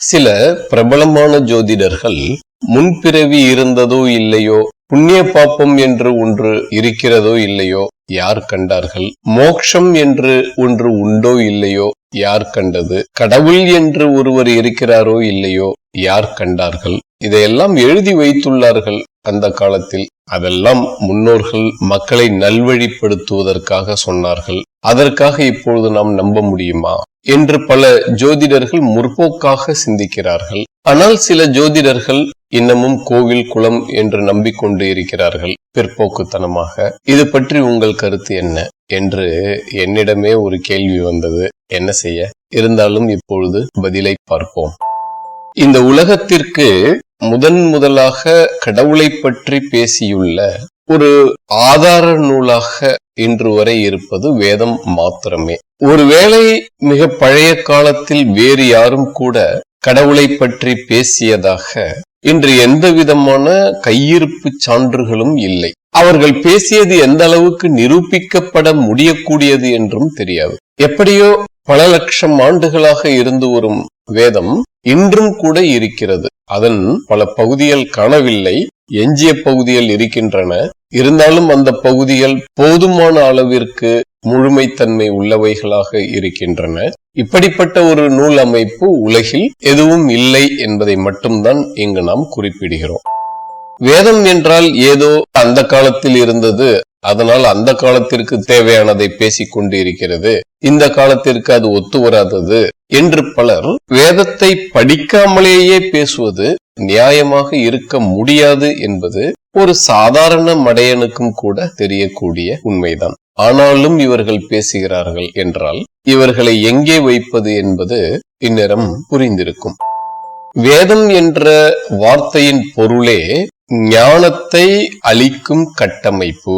சில பிரபலமான ஜோதிடர்கள் முன்பிறவி இருந்ததோ இல்லையோ புண்ணிய பாப்பம் என்று ஒன்று இருக்கிறதோ இல்லையோ யார் கண்டார்கள்? மோக்ஷம் என்று ஒன்று உண்டோ இல்லையோ யார் கண்டது? கடவுள் என்று ஒருவர் இருக்கிறாரோ இல்லையோ யார் கண்டார்கள்? இதையெல்லாம் எழுதி வைத்துள்ளார்கள் அந்த காலத்தில். அதெல்லாம் முன்னோர்கள் மக்களை நல்வழிப்படுத்துவதற்காக சொன்னார்கள். அதற்காக இப்பொழுது நாம் நம்ப முடியுமா? என்று பல ஜோதிடர்கள் முற்போக்காக சிந்திக்கிறார்கள். ஆனால் சில ஜோதிடர்கள் இன்னமும் கோவில் குளம் என்று நம்பிக்கொண்டு இருக்கிறார்கள் பிற்போக்குத்தனமாக. இது பற்றி உங்கள் கருத்து என்ன? என்று என்னிடமே ஒரு கேள்வி வந்தது. என்ன செய்ய? இருந்தாலும் இப்பொழுது பதிலை பார்ப்போம். இந்த உலகத்திற்கு முதன் முதலாக கடவுளை பற்றி பேசியுள்ள ஒரு ஆதார நூலாக இன்று வரை இருப்பது வேதம் மாத்திரமே. ஒருவேளை மிக பழைய காலத்தில் வேறு யாரும் கூட கடவுளை பற்றி பேசியதாக இன்று எந்த விதமான கையிருப்பு சான்றுகளும் இல்லை. அவர்கள் பேசியது எந்த அளவுக்கு நிரூபிக்கப்பட முடியக்கூடியது என்றும் தெரியாது. எப்படியோ பல லட்சம் ஆண்டுகளாக இருந்து வரும் வேதம் இன்றும் கூட இருக்கிறது. அதன் பல பகுதிகள் காணவில்லை. எஞ்சிய பகுதிகள் இருக்கின்றன. இருந்தாலும் அந்த பகுதிகள் போதுமான அளவிற்கு முழுமைத்தன்மை உள்ளவைகளாக இருக்கின்றன. இப்படிப்பட்ட ஒரு நூல் அமைப்பு உலகில் எதுவும் இல்லை என்பதை மட்டும்தான் இங்கு நாம் குறிப்பிடுகிறோம். வேதம் என்றால் ஏதோ அந்த காலத்தில் இருந்தது அதனால் அந்த காலத்திற்கு தேவையானதை பேசிக்கொண்டு இருக்கிறது இந்த காலத்திற்கு அது ஒத்து வராதது என்று பலர் வேதத்தை படிக்காமலேயே பேசுவது நியாயமாக இருக்க முடியாது என்பது ஒரு சாதாரண மடையனுக்கும் கூட தெரியக்கூடிய உண்மைதான். ஆனாலும் இவர்கள் பேசுகிறார்கள் என்றால் இவர்களை எங்கே வைப்பது என்பது இந்நேரம் புரிந்திருக்கும். வேதம் என்ற வார்த்தையின் பொருளே ஞானத்தை அளிக்கும் கட்டமைப்பு.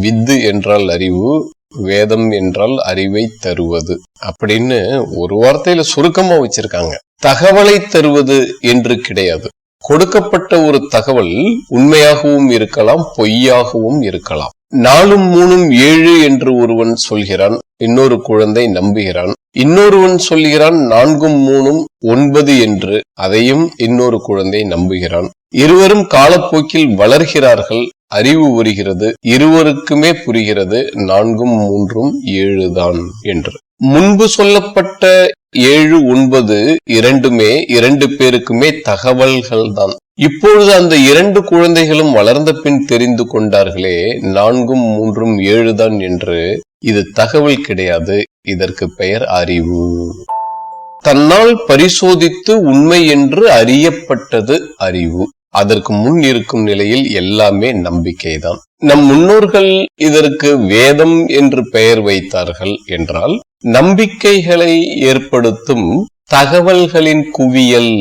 வித்து என்றால் அறிவு வேதம் என்றால் அறிவை தருவது அப்படின்னு ஒரு வார்த்தையில சுருக்கமா வச்சிருக்காங்க. தகவலை தருவது என்று கிடையாது. கொடுக்கப்பட்ட ஒரு தகவல் உண்மையாகவும் இருக்கலாம் பொய்யாகவும் இருக்கலாம். நாலும் மூணும் ஏழு என்று ஒருவன் சொல்கிறான் இன்னொரு குழந்தை நம்புகிறான். இன்னொருவன் சொல்கிறான் நான்கும் மூணும் ஒன்பது என்று அதையும் இன்னொரு குழந்தை நம்புகிறான். இருவரும் காலப்போக்கில் வளர்கிறார்கள் அறிவு வருகிறது இருவருக்குமே புரிகிறது நான்கும் மூன்றும் ஏழுதான் என்று. முன்பு சொல்லப்பட்ட ஏழு ஒன்பது இரண்டுமே இரண்டு பேருக்குமே தகவல்கள் தான் இப்பொழுது அந்த இரண்டு குழந்தைகளும் வளர்ந்த பின் தெரிந்து கொண்டார்களே நான்கும் மூன்றும் ஏழுதான் என்று இது தகவல் கிடையாது. இதற்கு பெயர் அறிவு. தன்னால் பரிசோதித்து உண்மை என்று அறியப்பட்டது அறிவு. அதற்கு முன் இருக்கும் நிலையில் எல்லாமே நம்பிக்கைதான். நம் முன்னோர்கள் இதற்கு வேதம் என்று பெயர் வைத்தார்கள் என்றால் நம்பிக்கைகளை ஏற்படுத்தும் தகவல்களின் குவியல்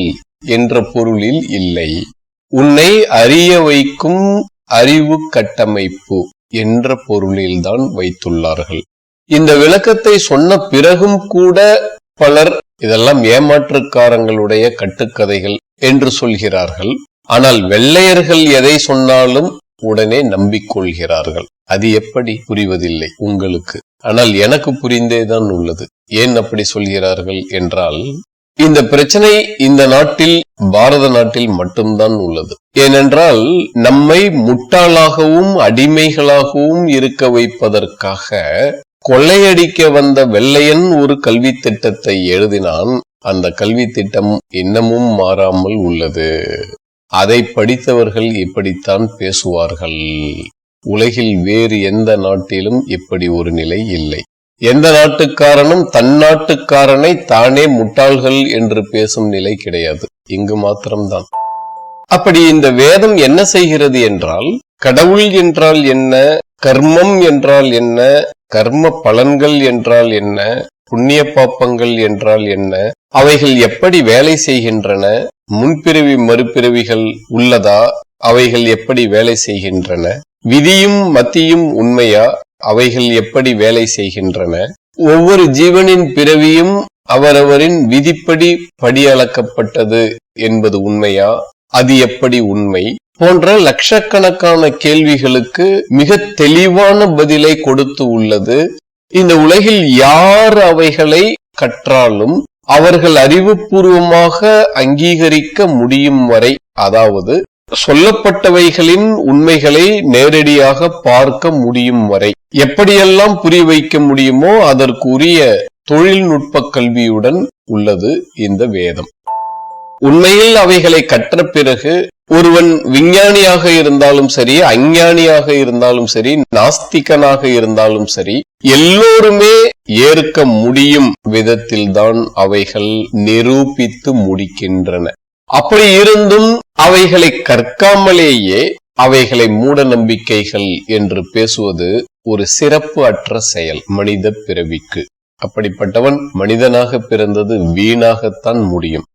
என்ற பொருளில் இல்லை. உன்னை அறிய வைக்கும் அறிவு கட்டமைப்பு என்ற பொருளில்தான் வைத்துள்ளார்கள். இந்த விளக்கத்தை சொன்ன பிறகும் கூட பலர் இதெல்லாம் ஏமாற்றுக்காரங்களுடைய கட்டுக்கதைகள் என்று சொல்கிறார்கள். ஆனால் வெள்ளையர்கள் எதை சொன்னாலும் உடனே நம்பிக்கொள்கிறார்கள். அது எப்படி? புரிவதில்லை உங்களுக்கு. ஆனால் எனக்கு புரிந்தேதான் உள்ளது. ஏன் அப்படி சொல்கிறார்கள் என்றால் இந்த பிரச்சனை இந்த நாட்டில் பாரத நாட்டில் மட்டும்தான் உள்ளது. ஏனென்றால் நம்மை முட்டாளாகவும் அடிமைகளாகவும் இருக்க வைப்பதற்காக கொள்ளையடிக்க வந்த வெள்ளையன் ஒரு கல்வி திட்டத்தை எழுதினான். அந்த கல்வி திட்டம் இன்னமும் மாறாமல் உள்ளது. அதை படித்தவர்கள் இப்படித்தான் பேசுவார்கள். உலகில் வேறு எந்த நாட்டிலும் இப்படி ஒரு நிலை இல்லை. எந்த நாட்டுக்காரனும் தன் நாட்டுக்காரனை தானே முட்டாள்கள் என்று பேசும் நிலை கிடையாது. இங்கு மாத்திரம்தான். அப்படி இந்த வேதம் என்ன செய்கிறது என்றால் கடவுள் என்றால் என்ன கர்மம் என்றால் என்ன கர்ம பலன்கள் என்றால் என்ன புண்ணிய பாப்பங்கள் என்றால் என்ன அவைகள் எப்படி வேலை செய்கின்றன முன்பிறவி மறுபிறவிகள் உள்ளதா அவைகள் எப்படி வேலை செய்கின்றன விதியும் மத்தியும் உண்மையா அவைகள் எப்படி வேலை செய்கின்றன? ஒவ்வொரு ஜீவனின் பிறவியும் அவரவரின் விதிப்படி படியளக்கப்பட்டது என்பது உண்மையா? அது எப்படி உண்மை? போன்ற லட்சக்கணக்கான கேள்விகளுக்கு மிக தெளிவான பதிலை கொடுத்து உள்ளது. இந்த உலகில் யார் அவைகளை கற்றாலும் அவர்கள் அறிவுபூர்வமாக அங்கீகரிக்க முடியும் வரை அதாவது சொல்லப்பட்டவைகளின் உண்மைகளை நேரடியாக பார்க்க முடியும் வரை. எப்படியெல்லாம் புரிய வைக்க முடியுமோ அதற்குரிய தொழில்நுட்ப கல்வியுடன் உள்ளது இந்த வேதம். உண்மையில் அவைகளை கற்ற பிறகு ஒருவன் விஞ்ஞானியாக இருந்தாலும் சரி அஞ்ஞானியாக இருந்தாலும் சரி நாஸ்திகனாக இருந்தாலும் சரி எல்லோருமே ஏற்க முடியும் விதத்தில்தான் அவைகள் நிரூபித்து முடிக்கின்றன. அப்படி இருந்தும் அவைகளை கற்காமலேயே அவைகளை மூட நம்பிக்கைகள் என்று பேசுவது ஒரு சிறப்பு அற்ற செயல் மனித பிறவிக்கு. அப்படிப்பட்டவன் மனிதனாக பிறந்தது வீணாகத்தான் முடியும்.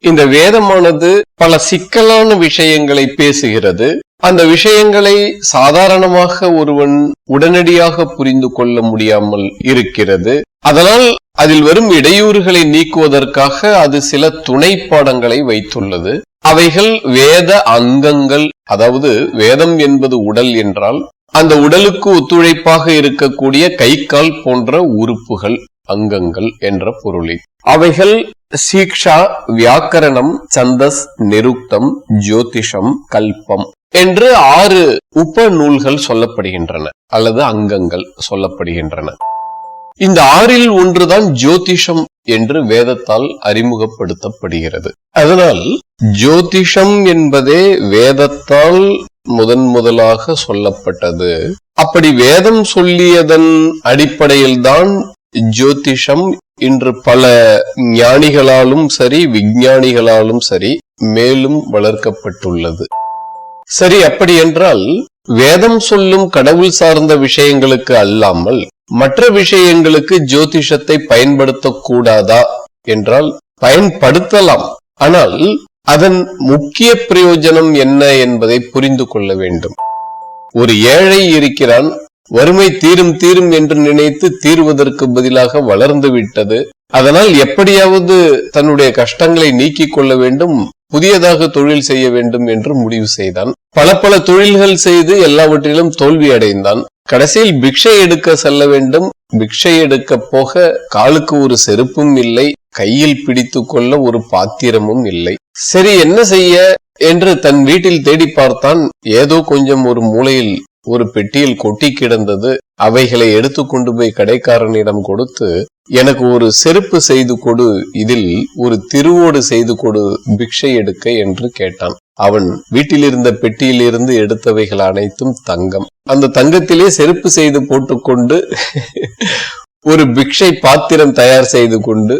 இந்த வேதமானது பல சிக்கலான விஷயங்களை பேசுகிறது. அந்த விஷயங்களை சாதாரணமாக ஒருவன் உடனடியாக புரிந்து கொள்ள முடியாமல் இருக்கிறது. அதனால் அதில் வரும் இடையூறுகளை நீக்குவதற்காக அது சில துணை பாடங்களை வைத்துள்ளது. அவைகள் வேத அங்கங்கள் அதாவது வேதம் என்பது உடல் என்றால் அந்த உடலுக்கு ஒத்துழைப்பாக இருக்கக்கூடிய கை கால் போன்ற உறுப்புகள் அங்கங்கள் என்ற பொருளில் அவைகள் சீக்ஷா வியாக்கரணம் சந்தஸ் நிருக்தம் ஜோதிஷம் கல்பம். என்று ஆறு உப நூல்கள் சொல்லப்படுகின்றன அல்லது அங்கங்கள் சொல்லப்படுகின்றன. இந்த ஆறில் ஒன்றுதான் ஜோதிஷம் என்று வேதத்தால் அறிமுகப்படுத்தப்படுகிறது. அதனால் ஜோதிஷம் என்பதே வேதத்தால் முதன் முதலாக சொல்லப்பட்டது. அப்படி வேதம் சொல்லியதன் அடிப்படையில்தான் ஜோதிஷம் இன்று பல ஞானிகளாலும் சரி விஞ்ஞானிகளாலும் சரி மேலும் வளர்க்கப்பட்டுள்ளது. சரி அப்படி என்றால் வேதம் சொல்லும் கடவுள் சார்ந்த விஷயங்களுக்கு அல்லாமல் மற்ற விஷயங்களுக்கு ஜோதிஷத்தை பயன்படுத்தக்கூடாதா என்றால் பயன்படுத்தலாம். ஆனால் அதன் முக்கிய பிரயோஜனம் என்ன என்பதை புரிந்து கொள்ள வேண்டும். ஒரு ஏழை இருக்கிறான் வறுமை தீரும் தீரும் என்று நினைத்து தீர்வதற்கு பதிலாக வளர்ந்து விட்டது அதனால் எப்படியாவது தன்னுடைய கஷ்டங்களை நீக்கிக் கொள்ள வேண்டும். புதியதாக தொழில் செய்ய வேண்டும் என்று முடிவு செய்தான். பல பல தொழில்கள் செய்து எல்லாவற்றிலும் தோல்வி அடைந்தான். கடைசியில் பிக்ஷை எடுக்க செல்ல வேண்டும். பிக்ஷை எடுக்க போக காலுக்கு ஒரு செருப்பும் இல்லை. கையில் பிடித்து கொள்ள ஒரு பாத்திரமும் இல்லை. சரி என்ன செய்ய? என்று தன் வீட்டில் தேடி பார்த்தான். ஏதோ கொஞ்சம் ஒரு மூலையில் ஒரு பெட்டியில் கொட்டி கிடந்தது. அவைகளை எடுத்து கொண்டு போய் கடைக்காரனிடம் கொடுத்து எனக்கு ஒரு செருப்பு செய்து கொடு இதில் ஒரு திருவோடு செய்து கொடு பிக்ஷை எடுக்க என்று கேட்டான். அவன் வீட்டில் இருந்த பெட்டியில் இருந்து எடுத்தவைகள் அனைத்தும் தங்கம். அந்த தங்கத்திலே செருப்பு செய்து போட்டுக்கொண்டு ஒரு பிக்ஷை பாத்திரம் தயார் செய்து கொண்டு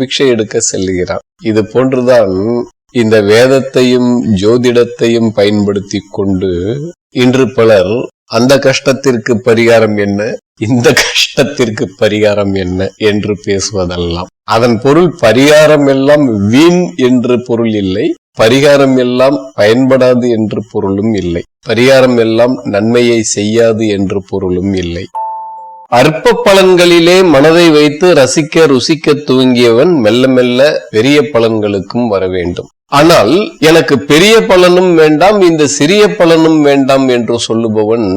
பிக்ஷை எடுக்க செல்கிறான் இது போன்றுதான் இந்த வேதத்தையும் ஜோதிடத்தையும் பயன்படுத்தி கொண்டு இன்று பலர் அந்த கஷ்டத்திற்கு பரிகாரம் என்ன? இந்த கஷ்டத்திற்கு பரிகாரம் என்ன என்று பேசுவதெல்லாம். அதன் பொருள் பரிகாரம் எல்லாம் வீண் என்று பொருள் இல்லை பரிகாரம் எல்லாம் பயன்படாது என்று பொருளும் இல்லை பரிகாரம் எல்லாம் நன்மையை செய்யாது என்று பொருளும் இல்லை. அற்ப பலன்களிலே மனதை வைத்து ரசிக்க ருசிக்க துவங்கியவன் மெல்ல மெல்ல பெரிய பலன்களுக்கும் வர வேண்டும். ஆனால் எனக்கு பெரிய பலனும் வேண்டாம் இந்த சிறிய பலனும் வேண்டாம் என்று சொல்லுபவன்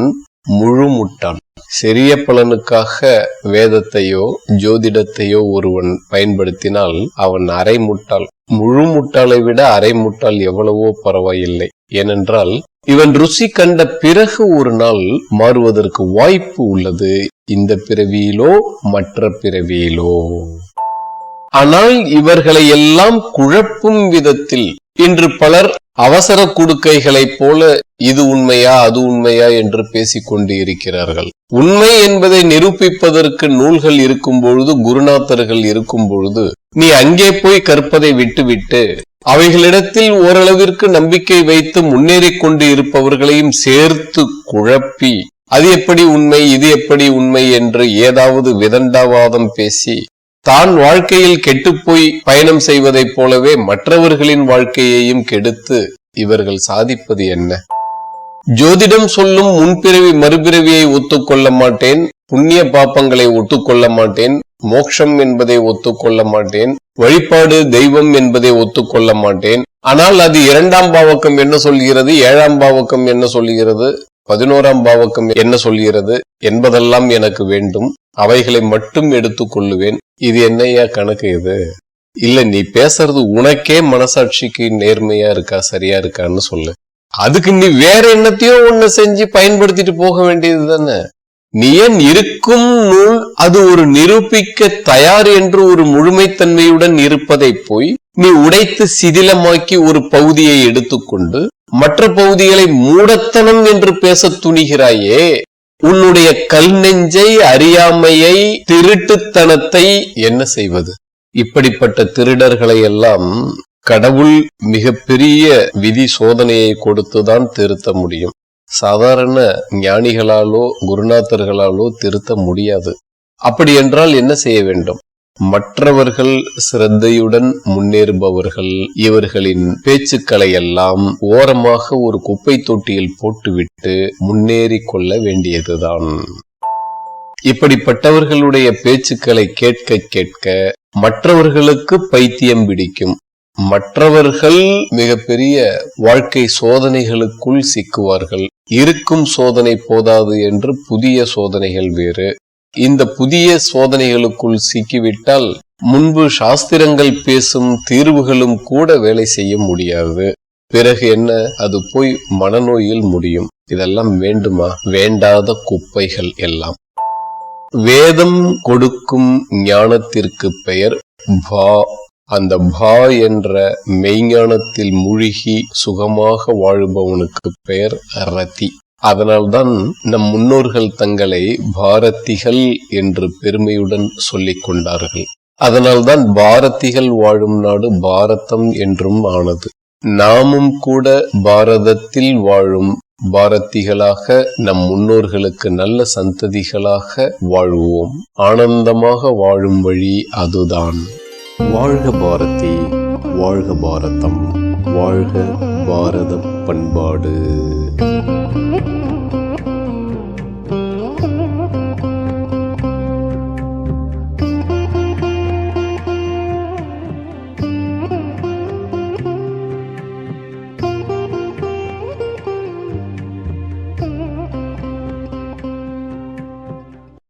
முழுமுட்டான். சிறிய பலனுக்காக வேதத்தையோ ஜோதிடத்தையோ ஒருவன் பயன்படுத்தினால் அவன் அரை முட்டாள் முழு முட்டாளை விட அரை முட்டாள் எவ்வளவோ பரவாயில்லை. ஏனென்றால் இவன் ருசி கண்ட பிறகு ஒரு நாள் மாறுவதற்கு வாய்ப்பு உள்ளது. இந்த பிறவியிலோ மற்ற பிறவியிலோ. ஆனால் இவர்களை எல்லாம் குழப்பும் விதத்தில் இன்று பலர் அவசர குடுக்கைகளைப் போல இது உண்மையா அது உண்மையா என்று பேசிக் கொண்டு இருக்கிறார்கள். உண்மை என்பதை நிரூபிப்பதற்கு நூல்கள் இருக்கும் பொழுது குருநாதர்கள் இருக்கும் பொழுது நீ அங்கே போய் கற்பதை விட்டுவிட்டு அவைகளிடத்தில் ஓரளவிற்கு நம்பிக்கை வைத்து முன்னேறிக் கொண்டு இருப்பவர்களையும் சேர்த்து குழப்பி அது எப்படி உண்மை இது எப்படி உண்மை என்று ஏதாவது விதண்டாவாதம் பேசி தான் வாழ்க்கையில் கெட்டுப்போய் பயணம் செய்வதைப் போலவே மற்றவர்களின் வாழ்க்கையையும் கெடுத்து இவர்கள் சாதிப்பது என்ன? ஜோதிடம் சொல்லும் முன்பிறவி மறுபிறவியை ஒத்துக்கொள்ள மாட்டேன் புண்ணிய பாப்பங்களை ஒத்துக்கொள்ள மாட்டேன் மோட்சம் என்பதை ஒத்துக்கொள்ள மாட்டேன் வழிபாடு தெய்வம் என்பதை ஒத்துக்கொள்ள மாட்டேன். ஆனால் அது இரண்டாம் பாவக்கம் என்ன சொல்கிறது ஏழாம் பாவக்கம் என்ன சொல்கிறது பதினோராம் பாவக்கம் என்ன சொல்கிறது என்பதெல்லாம் எனக்கு வேண்டும். அவைகளை மட்டும் எடுத்துக் கொள்ளுவேன் இது என்னையா கணக்கு இது? இல்ல நீ பேசுறது உனக்கே மனசாட்சிக்கு நேர்மையா இருக்கா சரியா இருக்கான்னு சொல்லு. அதுக்கு நீ வேற என்னத்தையோ ஒண்ணு செஞ்சு பயன்படுத்திட்டு போக வேண்டியது தானே? நீ ஏன் இருக்கும் நூல் அது ஒரு நிரூபிக்க தயார் என்று ஒரு முழுமைத்தன்மையுடன் இருப்பதை போய் நீ உடைத்து சிதிலமாக்கி ஒரு பகுதியை எடுத்துக்கொண்டு மற்ற பகுதிகளை மூடத்தனம் என்று பேச துணிகிறாயே? உன்னுடைய கல் நெஞ்சை அறியாமையை திருட்டுத்தனத்தை என்ன செய்வது? இப்படிப்பட்ட திருடர்களை எல்லாம் கடவுள் மிகப்பெரிய விதி சோதனையை கொடுத்துதான் திருத்த முடியும். சாதாரண ஞானிகளாலோ குருநாதர்களாலோ திருத்த முடியாது. அப்படி என்றால் என்ன செய்ய வேண்டும்? மற்றவர்கள் சிரத்தையுடன் முன்னேறுபவர்கள் இவர்களின் பேச்சுக்களை எல்லாம் ஓரமாக ஒரு குப்பை தொட்டியில் போட்டுவிட்டு முன்னேறி கொள்ள வேண்டியதுதான். இப்படிப்பட்டவர்களுடைய பேச்சுக்களை கேட்க கேட்க மற்றவர்களுக்கு பைத்தியம் பிடிக்கும். மற்றவர்கள் மிகப்பெரிய வாழ்க்கை சோதனைகளுக்குள் சிக்குவார்கள். இருக்கும் சோதனை போதாது என்று புதிய சோதனைகள் வேறு. இந்த புதிய சோதனைகளுக்குள் சிக்கிவிட்டால் முன்பு சாஸ்திரங்கள் பேசும் தீர்வுகளும் கூட வேலை செய்ய முடியாது. பிறகு என்ன? அது போய் மனநோயில் முடியும். இதெல்லாம் வேண்டுமா? வேண்டாத குப்பைகள் எல்லாம். வேதம் கொடுக்கும் ஞானத்திற்கு பெயர் பா. அந்த பா என்ற மெய்ஞானத்தில் மூழ்கி சுகமாக வாழுபவனுக்கு பெயர் ரதி. அதனால்தான் நம் முன்னோர்கள் தங்களை பாரதிகள் என்று பெருமையுடன் சொல்லிக் கொண்டார்கள். அதனால்தான் பாரதிகள் வாழும் நாடு பாரதம் என்றும் ஆனது. நாமும் கூட பாரதத்தில் வாழும் பாரதிகளாக நம் முன்னோர்களுக்கு நல்ல சந்ததிகளாக வாழ்வோம். ஆனந்தமாக வாழும் வழி அதுதான். வாழ்க பாரதி. வாழ்க பாரதம் வாழ்க பாரத பண்பாடு.